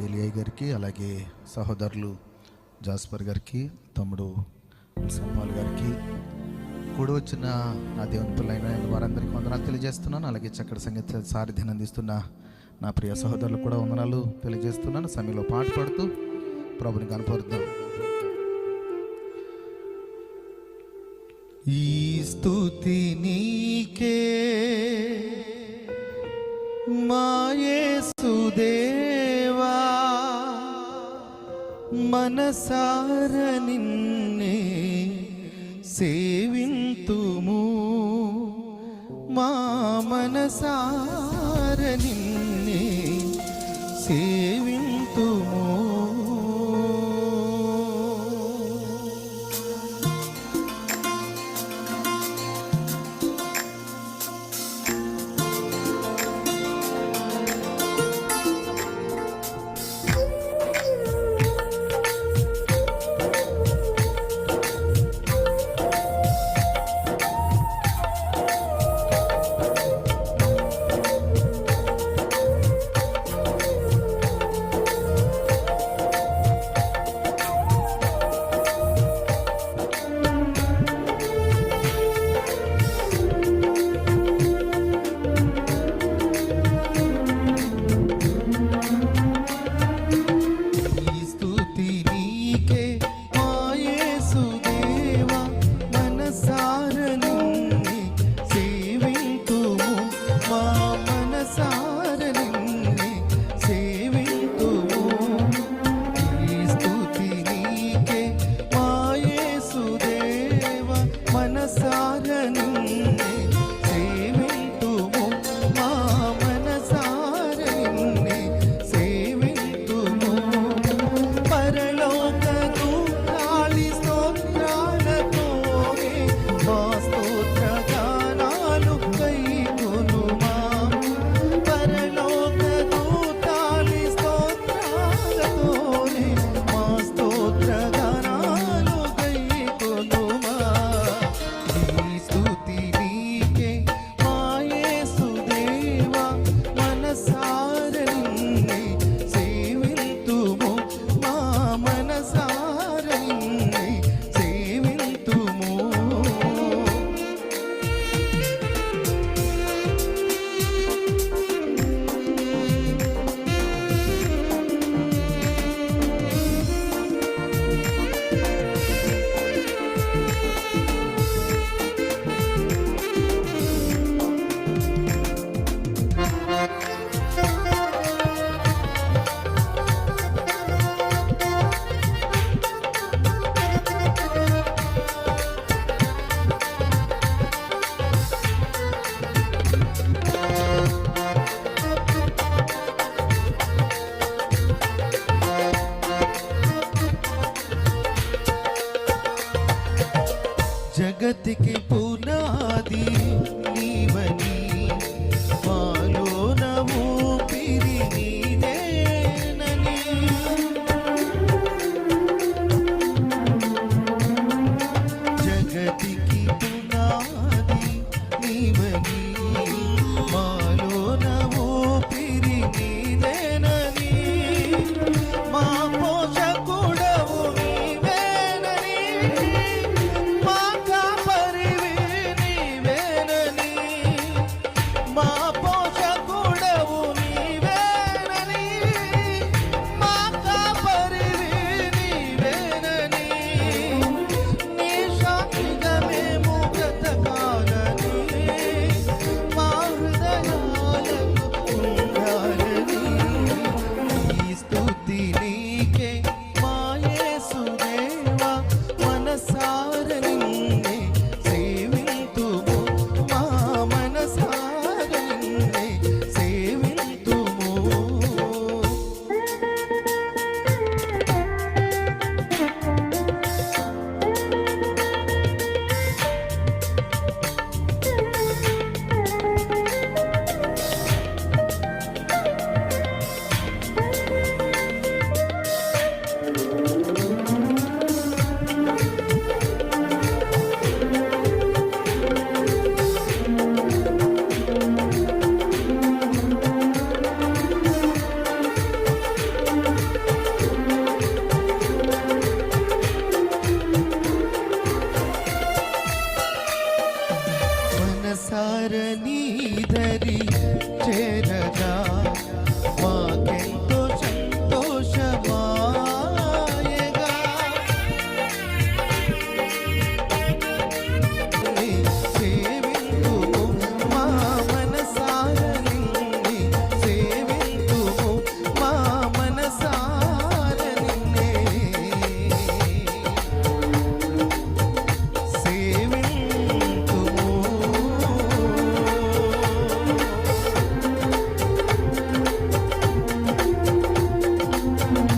ఎలిఐ గారికి అలాగే సహోదరులు జాస్పర్ గారికి తమ్ముడు సంపాల్ గారికి కూడా వచ్చిన నా దేవుని పిల్లైన వారందరికీ వందనాలు తెలియజేస్తున్నాను. అలాగే చక్కటి సంగీత సారథ్యం అందిస్తున్న నా ప్రియ సహోదరులు కూడా వందనాలు తెలియజేస్తున్నాను. సమయంలో పాట పాడుతూ ప్రభుని కనపరుద్దాం. ఈ స్థుతి నీకే మా మనసార నిన్నే సేవింతుము. మా మనసార నిన్నే உலகத்துக்கு போ சாரங்க